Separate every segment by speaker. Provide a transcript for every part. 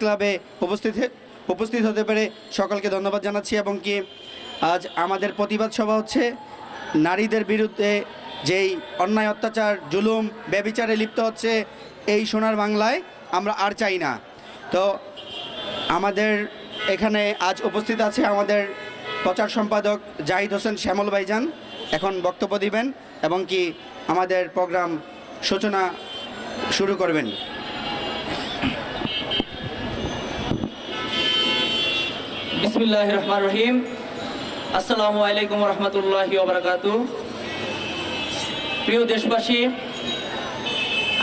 Speaker 1: ক্লাবে উপস্থিত উপস্থিত হতে পেরে সকলকে ধন্যবাদ জানাচ্ছি এবং কি আজ আমাদের প্রতিবাদ সভা হচ্ছে। নারীদের বিরুদ্ধে যেই অন্যায়, অত্যাচার, জুলুম, ব্যবিচারে লিপ্ত হচ্ছে এই সোনার বাংলায়, আমরা আর চাই না। তো আমাদের এখানে আজ উপস্থিত আছে আমাদের প্রচার সম্পাদক জাহিদ হোসেন শ্যামল ভাইজান। এখন বক্তব্য দিবেন এবং কি আমাদের প্রোগ্রাম সূচনা শুরু করবেন।
Speaker 2: বিসমিল্লাহ রহমান রহিম আসসালামু আলাইকুম রহমতুল্লাহি ওবরাকাতু প্রিয় দেশবাসী,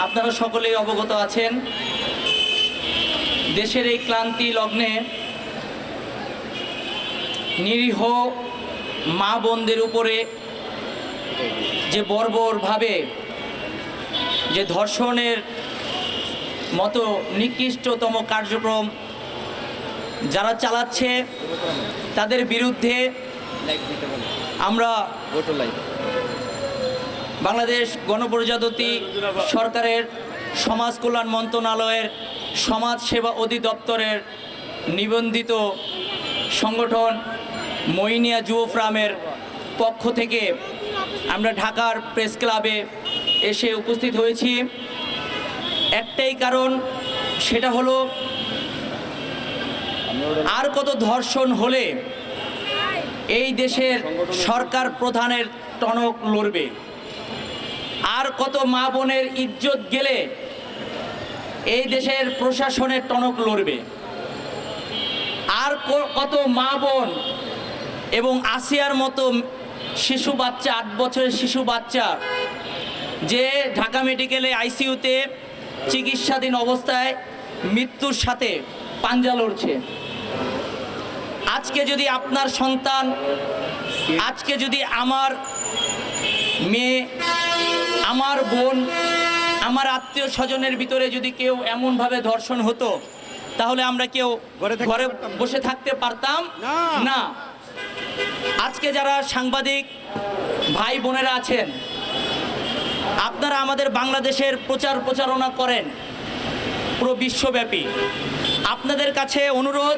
Speaker 2: আপনারা সকলেই অবগত আছেন, দেশের এই ক্লান্তি লগ্নে নিরীহ মা বোনদের উপরে যে বর্বরভাবে যে ধর্ষণের মতো নিকৃষ্টতম কার্যক্রম যারা চালাচ্ছে তাদের বিরুদ্ধে আমরা বাংলাদেশ গণপ্রজাতন্ত্রী সরকারের সমাজ কল্যাণ মন্ত্রণালয়ের সমাজ সেবা অধিদপ্তরের নিবন্ধিত সংগঠন মইনিয়া যুব ফ্রামের পক্ষ থেকে আমরা ঢাকার প্রেস ক্লাবে এসে উপস্থিত হয়েছি। একটাই কারণ, সেটা হলো আর কত ধর্ষণ হলে এই দেশের সরকার প্রধানের টনক লড়বে? আর কত মা বোনের ইজ্জত গেলে এই দেশের প্রশাসনের টনক লড়বে? আর কত মা বোন এবং আসিয়ার মতো শিশু বাচ্চা, আট বছরের শিশু বাচ্চা যে ঢাকা মেডিকেলে আইসিইউতে চিকিৎসাধীন অবস্থায় মৃত্যুর সাথে পাঞ্জা লড়ছে। আজকে যদি আপনার সন্তান আজকে যদি আমার মেয়ে আমার বোন আমার আত্মীয় স্বজনের ভিতরে যদি কেউ এমনভাবে ধর্ষণ হতো তাহলে আমরা কেউ
Speaker 1: ঘরে
Speaker 2: বসে থাকতে পারতাম।
Speaker 1: না।
Speaker 2: আজকে যারা সাংবাদিক ভাই বোনেরা আছেন আপনারা আমাদের বাংলাদেশের প্রচার প্রচারণা করেন পুরো বিশ্বব্যাপী। আপনাদের কাছে অনুরোধ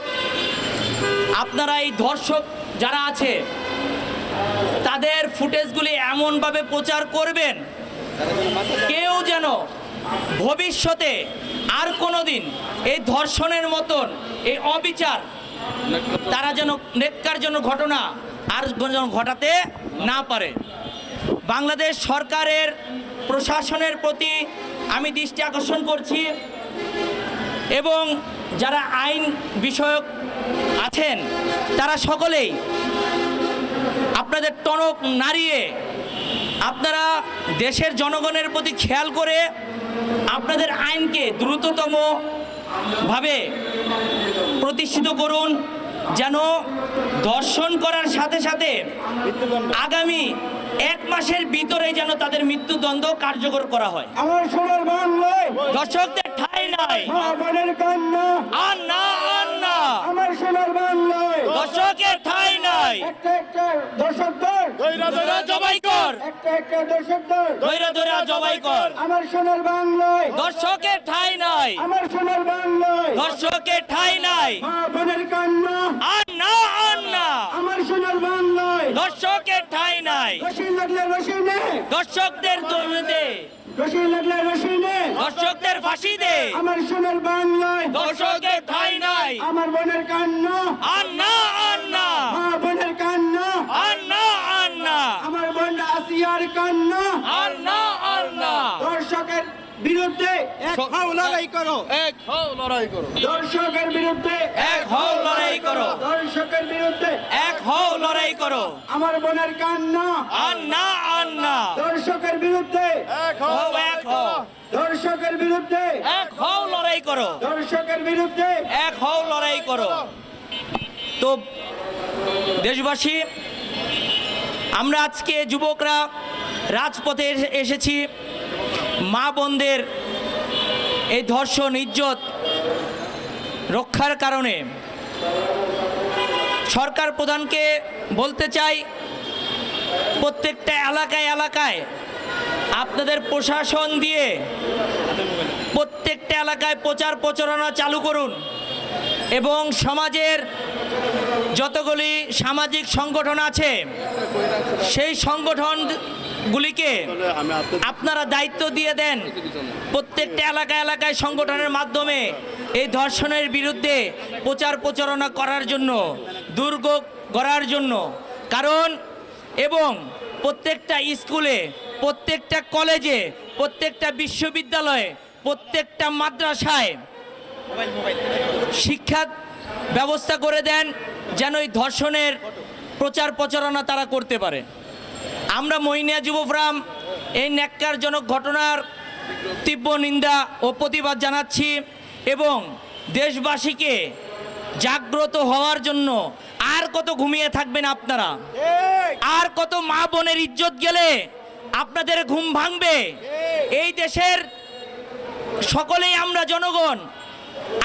Speaker 2: আপনারা এই ধর্ষক যারা আছে, তাদের ফুটেজগুলি এমনভাবে প্রচার করবেন, কেউ যেন ভবিষ্যতে আর কোনো দিন এই ধর্ষণের মতন, এই অবিচার, তারা যেন নেককার জন্য ঘটনা আর যেন ঘটাতে না পারে। বাংলাদেশ সরকারের প্রশাসনের প্রতি আমি দৃষ্টি আকর্ষণ করছি এবং যারা আইন বিষয়ক আছেন তারা সকলেই। আপনাদের টনক নাড়িয়ে আপনারা দেশের জনগণের প্রতি খেয়াল করে আপনাদের আইনকে দ্রুততম ভাবে প্রতিষ্ঠিত করুন যেন দর্শন করার সাথে সাথে আগামী এক মাসের ভিতরে যেন তাদের মৃত্যুদণ্ড কার্যকর করা হয়।
Speaker 3: আমার সোনার বাংলায়
Speaker 2: দর্শকদের ঠাই নাই। আর না আর না।
Speaker 3: আমার সোনার বাংলায়
Speaker 2: দর্শকের ঠাই নাই।
Speaker 3: একটা একটা দর্শকদের
Speaker 2: ধৈরা জবাই কর।
Speaker 3: একটা একটা দর্শকদের
Speaker 2: ধৈরা ধৈরা জবাই কর।
Speaker 3: আমার সোনার বাংলায়
Speaker 2: দর্শকের ঠাই নাই।
Speaker 3: আমার সোনার বাংলায়
Speaker 2: দর্শকের ঠাই নাই।
Speaker 3: মা বোনের কান্না।
Speaker 2: আর না আর না।
Speaker 3: আমার সোনার বাংলায়
Speaker 2: দর্শকের ঠাই নাই।
Speaker 3: রশি লাগলে রশি নে।
Speaker 2: দর্শকদের দৌড়ে
Speaker 3: রশি লাগলে রশি নে
Speaker 2: দর্শকদের ফাঁসি দে।
Speaker 3: আমার সোনার বাংলায়
Speaker 2: দর্শকের ঠাই নাই
Speaker 3: আমার বোনের কান্না
Speaker 2: আর না আর না।
Speaker 3: বোনের কান্না
Speaker 2: আর না আর না।
Speaker 3: আমার বোন আসিয়ার কান্না
Speaker 2: আর না আর না।
Speaker 3: দর্শকের বিরুদ্ধে এক হাও লড়াই করো।
Speaker 2: এক হও লড়াই করো।
Speaker 3: দর্শকের বিরুদ্ধে
Speaker 2: এক হও লড়াই করো
Speaker 3: দর্শকের বিরুদ্ধে
Speaker 2: এক হও লড়াই করো।
Speaker 3: আমার বোনের কান্না।
Speaker 2: আর না আর না।
Speaker 3: দর্শকের বিরুদ্ধে এক
Speaker 2: হও এক হও।
Speaker 3: দর্শকের বিরুদ্ধে
Speaker 2: এক হও লড়াই করো।
Speaker 3: দর্শকের বিরুদ্ধে
Speaker 2: এক হও লড়াই করো। তো দেশবাসী আমরা আজকে যুবকরা রাজপথে এসেছি। মা বোনদের এই ধর্ষণ ইজ্জত রক্ষার কারণে। সরকার প্রধানকে বলতে চাই, প্রত্যেকটা এলাকায় এলাকায় আপনাদের প্রশাসন দিয়ে প্রত্যেকটা এলাকায় প্রচার প্রচারণা চালু করুন এবং সমাজের যতগুলি সামাজিক সংগঠন আছে, সেই সংগঠনগুলিকে আপনারা দায়িত্ব দিয়ে দেন। প্রত্যেকটা এলাকা এলাকায় সংগঠনের মাধ্যমে এই ধর্ষণের বিরুদ্ধে প্রচার প্রচারণা করার জন্য। দুর্গ গড়ার জন্য। কারণ এবং প্রত্যেকটা স্কুলে, প্রত্যেকটা কলেজে, প্রত্যেকটা বিশ্ববিদ্যালয়ে, প্রত্যেকটা মাদ্রাসায় শিক্ষা ব্যবস্থা করে দেন যেন এই ধর্ষণের প্রচার প্রচারণা তারা করতে পারে। আমরা মহিনিয়া যুবফ্রাম এই ন্যাক্কারজনক ঘটনার তীব্র নিন্দা ও প্রতিবাদ জানাচ্ছি এবং দেশবাসীকে জাগ্রত হওয়ার জন্য আর কত ঘুমিয়ে থাকবেন আপনারা? আর কত মা বোনের ইজ্জত গেলে আপনাদের ঘুম ভাঙবে? এই। দেশের সকলেই আমরা জনগণ।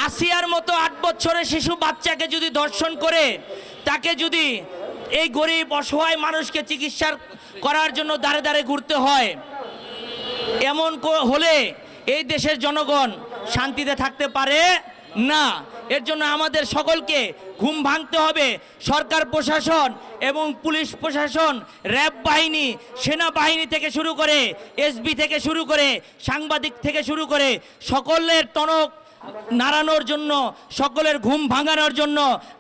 Speaker 2: আসিয়ার মতো আট বছরের শিশু বাচ্চাকে যদি দর্শন করে তাকে যদি এই গরিব অসহায় মানুষকে চিকিৎসার করার জন্য দাঁড়ে দাঁড়ে ঘুরতে হয় এমন কো- হলে এই দেশের জনগণ শান্তিতে থাকতে পারে না। এর জন্য আমাদের সকলকে ঘুম ভাঙতে হবে। সরকার প্রশাসন এবং পুলিশ প্রশাসন, র্যাব বাহিনী, সেনাবাহিনী থেকে শুরু করে, এসবি থেকে শুরু করে, সাংবাদিক থেকে শুরু করে, সকলের টনক নাড়ানোর জন্য, সকলের ঘুম ভাঙানোর জন্য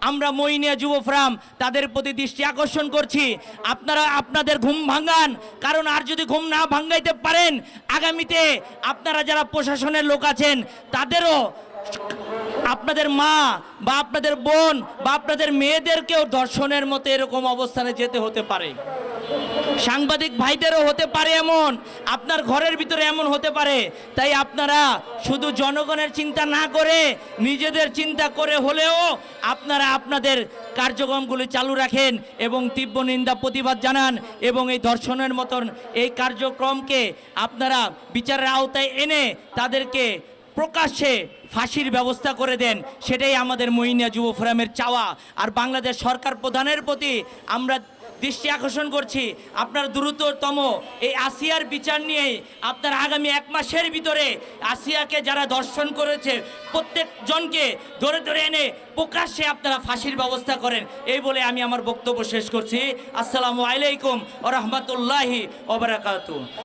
Speaker 2: আমরা মইনিয়া যুব ফ্রাম তাদের প্রতি দৃষ্টি আকর্ষণ করছি। আপনারা আপনাদের ঘুম ভাঙান, কারণ আর যদি ঘুম না ভাঙাইতে পারেন, আগামীতে আপনারা যারা প্রশাসনের লোক আছেন, তাদেরও আপনাদের মা বা আপনাদের বোন বা আপনাদের মেয়েদেরকেও দর্শনের মতো এরকম অবস্থানে যেতে হতে পারে। সাংবাদিক ভাইদেরও হতে পারে এমন, আপনার ঘরের ভিতরে এমন হতে পারে। তাই আপনারা শুধু জনগণের চিন্তা না করে, নিজেদের চিন্তা করে হলেও আপনারা আপনাদের কার্যক্রমগুলি চালু রাখেন এবং তীব্র নিন্দা প্রতিবাদ জানান এবং এই ধর্ষণের মতন এই কার্যক্রমকে আপনারা বিচারের আওতায় এনে তাদেরকে প্রকাশ্যে ফাঁসির ব্যবস্থা করে দেন, সেটাই আমাদের মহিনা যুব ফোরামের চাওয়া। আর বাংলাদেশ সরকার প্রধানের প্রতি আমরা দৃষ্টি আকর্ষণ করছি, আপনার দ্রুততম এই আসিয়ার বিচার নিয়ে আপনার আগামী এক মাসের ভিতরে আসিয়াকে যারা দর্শন করেছে, প্রত্যেকজনকে ধরে ধরে এনে প্রকাশ্যে আপনারা ফাঁসির ব্যবস্থা করেন। এই বলে আমি আমার বক্তব্য শেষ করছি। আসসালামু আলাইকুম ও রহমতুল্লাহি ওবরাকাতু